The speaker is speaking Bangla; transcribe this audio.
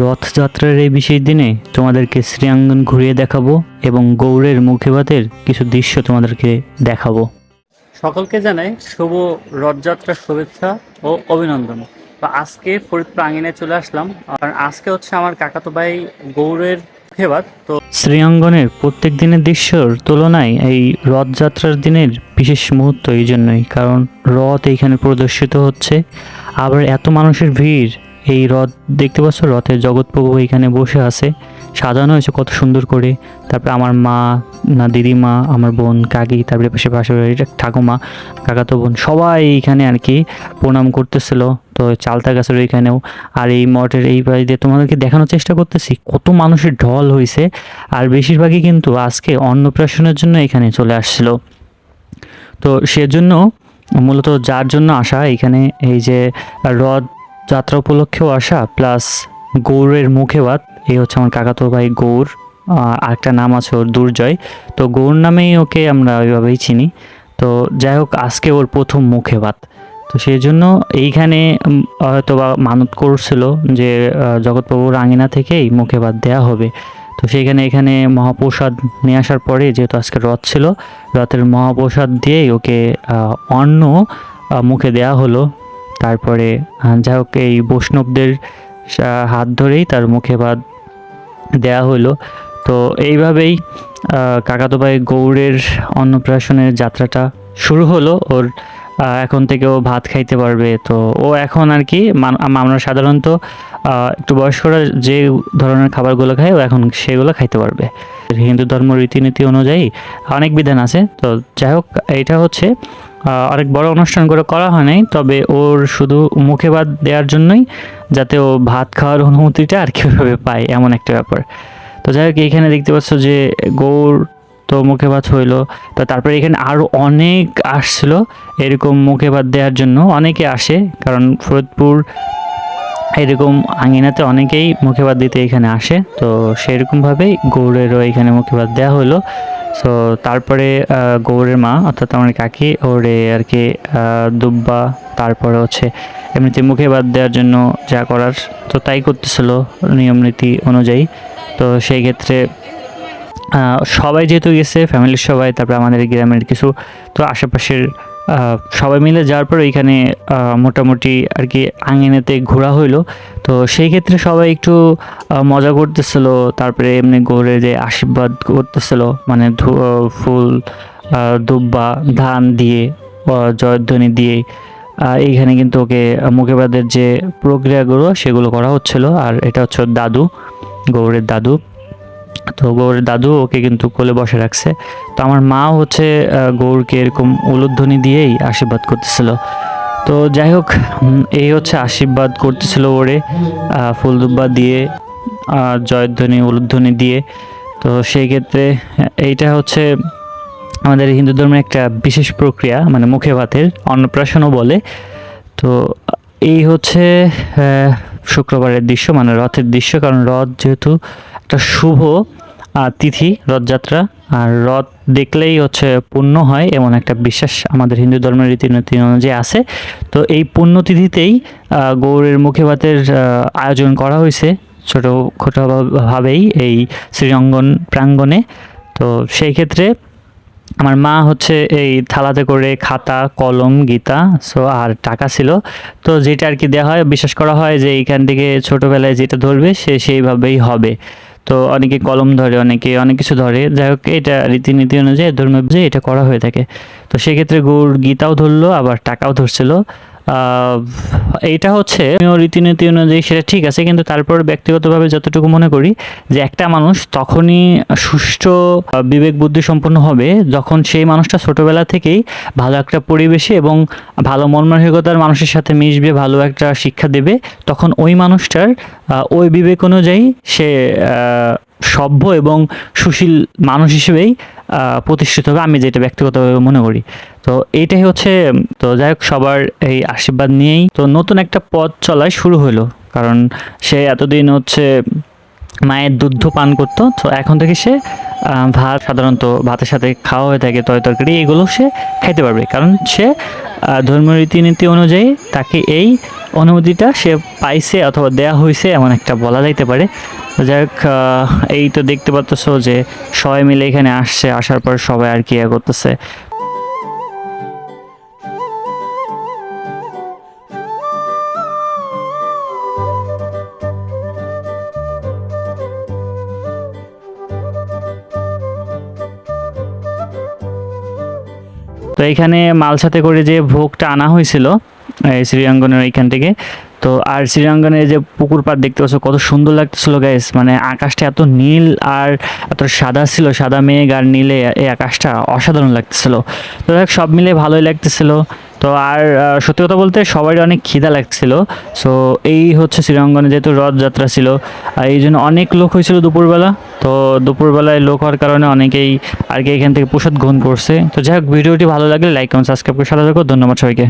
রথযাত্রার এই বিশেষ দিনে তোমাদেরকে শ্রীয়াঙ্গন ঘুরিয়ে দেখাবো এবং গৌড়ের মুখেভাতের কিছু দৃশ্য তোমাদেরকে দেখাবো। সকলকে জানাই শুভ রথযাত্রার শুভেচ্ছা ও অভিনন্দন। তো আজকে ফরিদপুর আঙিনে চলে আসলাম। কারণ আজকে হচ্ছে আমার কাকাতো ভাই গৌড়ের মুখেভাত। তো শ্রীঅঙ্গনের প্রত্যেক দিনের দৃশ্যর তুলনায় এই রথযাত্রার দিনের বিশেষ মুহূর্ত এই জন্যই। কারণ রথ এইখানে প্রদর্শিত হচ্ছে। আবার এত মানুষের ভিড় এই রথ দেখতে পাচ্ছ? রথের জগৎপ্রভু এখানে বসে আছে। সাজানো হয়েছে কত সুন্দর করে। তারপরে আমার মা, না, দিদিমা, আমার বোন, কাকি, তারপরে পাশে পাশে ঠাকুমা, কাকাতো বোন, সবাই এইখানে আর কি প্রণাম করতেছিল। তো চালতা গাছের ওইখানেও। আর এই মঠের এই বাড়ি দিয়ে তোমাদেরকে দেখানোর চেষ্টা করতেছি, কত মানুষের ঢল হয়েছে আর বেশিরভাগই কিন্তু আজকে অন্নপ্রাশনের জন্য এখানে চলে আসছিল। তো সেজন্য মূলত যার জন্য আসা এখানে এই যে রথ যাত্রা উপলক্ষেও আসা প্লাস গৌরের মুখে এই হচ্ছে আমার কাকাতো ভাই গৌর আরেকটা নাম আছে ওর, দুর্জয়। তো গৌর নামেই ওকে আমরা ওইভাবেই চিনি। তো যাই হোক, আজকে ওর প্রথম মুখে বাদ তো সেই জন্য এইখানে হয়তো বা মানত করছিল যে জগৎপ্রভুর আঙিনা থেকেই মুখে বাদ দেওয়া হবে। তো সেইখানে এখানে মহাপ্রসাদ নিয়ে আসার পরে যেহেতু আজকে রথ ছিল, রথের মহাপ্রসাদ দিয়েই ওকে অন্ন মুখে দেয়া হলো। তারপরে যাই হোক এই বৈষ্ণবদের হাত ধরেই তার মুখে ভাত দেয়া হলো। তো এইভাবেই আহ, কাকাতো গৌড়ের অন্নপ্রাশনের যাত্রাটা শুরু হলো। ওর এখন থেকে ও ভাত খাইতে পারবে। তো ও এখন আর কি আমরা সাধারণত একটু বয়স্করা যে ধরনের খাবারগুলো খায় ও এখন সেগুলো খাইতে পারবে। হিন্দু ধর্ম রীতিনীতি অনুযায়ী অনেক বিধান আছে। তো যাই হোক এইটা হচ্ছে অনেক বড় অনুষ্ঠান করে করা হয় নাই, তবে ওর শুধু মুখে ভাত দেওয়ার জন্যই যাতে ও ভাত খাওয়ার অনুমতিটা আর কীভাবে পায়, এমন একটা ব্যাপার। তো যাই হোক, এখানে দেখতে পাচ্ছ যে গৌর তো মুখে ভাত হইল, তো তারপরে এখানে আরও অনেক আসছিল এরকম মুখে ভাত দেওয়ার জন্য, অনেকে আসে, কারণ ফরিদপুর এরকম আঙিনাতে অনেকেই মুখে ভাত দিতে এখানে আসে, তো সেরকমভাবেই গৌড়েরও এখানে মুখে ভাত দেওয়া হলো সো তারপরে গৌরের মা, অর্থাৎ আমার কাকি, ওরে আর কি দুব্বা, তারপরে হচ্ছে এমনিতে মুখে বাদ দেওয়ার জন্য যা করার, তো তাই করতেছিল নিয়ম নীতি অনুযায়ী। তো সেই ক্ষেত্রে সবাই যেহেতু গেছে ফ্যামিলির সবাই, তারপরে আমাদের গ্রামের কিছু, তো আশেপাশের সবাই মিলে যাওয়ার পর ওইখানে মোটামুটি আর কি আঙিনাতে ঘোরা হইল। তো সেই ক্ষেত্রে সবাই একটু মজা করতেছিল, তারপরে এমনি ঘুরে যে আশীর্বাদ করতেছিল মানে ফুল দুব্বা, ধান দিয়ে জয়ধ্বনি দিয়ে এইখানে কিন্তু ওকে মুখেবাদের যে প্রক্রিয়াগুলো সেগুলো করা হচ্ছিল। আর এটা হচ্ছে দাদু, গৌরের দাদু। তো গৌরের দাদু ওকে কিন্তু কোলে বসে রাখছে। তো আমার মা হচ্ছে গৌরকে এরকম উলুধ্বনি দিয়েই আশীর্বাদ করতেছিল। তো যাই হোক এই হচ্ছে আশীর্বাদ করতেছিল ওরে ফুলদুব্বা দিয়ে জয়ধ্বনি, উলুধ্বনি দিয়ে। তো সেই ক্ষেত্রে এইটা হচ্ছে আমাদের হিন্দু ধর্মের একটা বিশেষ প্রক্রিয়া মানে মুখে ভাতের, অন্নপ্রাশনও বলে। তো এই হচ্ছে শুক্রবারের দৃশ্য মানে রথের দৃশ্য, কারণ রথ যেহেতু একটা শুভ তিথি, রথযাত্রা। আর রথ দেখলেই হচ্ছে পূর্ণ হয় এমন একটা বিশ্বাস আমাদের হিন্দু ধর্মের রীতিনীতি অনুযায়ী আছে। তো এই পুণ্যতিথিতেই গৌরের মুখে ভাতের আয়োজন করা হয়েছে ছোটো ভাবেই এই শ্রীরঙ্গন প্রাঙ্গণে। তো সেই ক্ষেত্রে আমার মা হচ্ছে এই থালাতে করে খাতা, কলম, গীতা, সো আর টাকা ছিল। তো যেটা আর কি দেওয়া হয়, বিশ্বাস করা হয় যে এইখান থেকে ছোটোবেলায় যেটা ধরবে সে সেইভাবেই হবে। তো অনেকে কলম ধরে, অনেকে অনেক কিছু ধরে। যাই হোক, এটা রীতিনীতি অনুযায়ী ধর্মীয় এটা করা হয়ে থাকে। তো সেক্ষেত্রে গৌর গীতাও ধরলো, আবার টাকাও ধরছিল। এইটা হচ্ছে রীতিনীতি অনুযায়ী সেটা ঠিক আছে, কিন্তু তারপর ব্যক্তিগতভাবে যতটুকু মনে করি যে একটা মানুষ তখনই সুষ্ঠু বিবেক, বুদ্ধি সম্পন্ন হবে যখন সেই মানুষটা ছোটবেলা থেকেই ভালো একটা পরিবেশে এবং ভালো মন মানুষের সাথে মিশবে, ভালো একটা শিক্ষা দেবে, তখন ওই মানুষটার ওই বিবেক অনুযায়ী সে সভ্য এবং সুশীল মানুষ হিসেবেই প্রতিষ্ঠিত হবে। আমি যেটা ব্যক্তিগতভাবে মনে করি। তো এইটাই হচ্ছে, তো যাই হোক, সবার এই আশীর্বাদ নিয়েই। তো নতুন একটা পথ চলায় শুরু হলো। কারণ সে এতদিন হচ্ছে মায়ের দুধ পান করতো। তো এখন থেকে সে ভাত, সাধারণত ভাতের সাথে খাওয়া হয়ে থাকে তয় তরকারি, এগুলো সে খাইতে পারবে। কারণ সে ধর্মীয় রীতিনীতি অনুযায়ী তাকে এই অনুমতিটা সে পাইছে অথবা দেয়া হয়েছে এমন একটা বলা যাইতে পারে। যাই হোক এই তো দেখতে পাচ্ছ যে সবাই মিলে এখানে আসছে, আসার পর সবাই আর কি করতেছে। তো এখানে মাল সাথে করে যে ভোগটা আনা হয়েছিল শ্রীরঙ্গনের এইখান থেকে। তো আর শ্রীরঙ্গনের যে পুকুর পাড় দেখতে পাচ্ছ, কত সুন্দর লাগতেছিল গাইস মানে আকাশটা এত নীল আর এত সাদা ছিল, সাদা মেঘ আর নীলে এই আকাশটা অসাধারণ লাগতেছিল। তো দেখ সব মিলে ভালোই লাগতেছিল। তো আর সত্যি কথা বলতে সবারই অনেক খিদা লাগছিল। সো এই হচ্ছে শ্রীরঙ্গনে যেহেতু রথযাত্রা ছিল আর এই জন্য অনেক লোক হয়েছিল দুপুরবেলা। তো দুপুরবেলায় লোক হওয়ার কারণে অনেকেই আর কি এখান থেকে প্রসাদ গ্রহণ করছে। তো যাই হোক ভিডিওটি ভালো লাগলে লাইক কমেন্ট সাবস্ক্রাইব করে সাথে থাকো। ধন্যবাদ সবাইকে।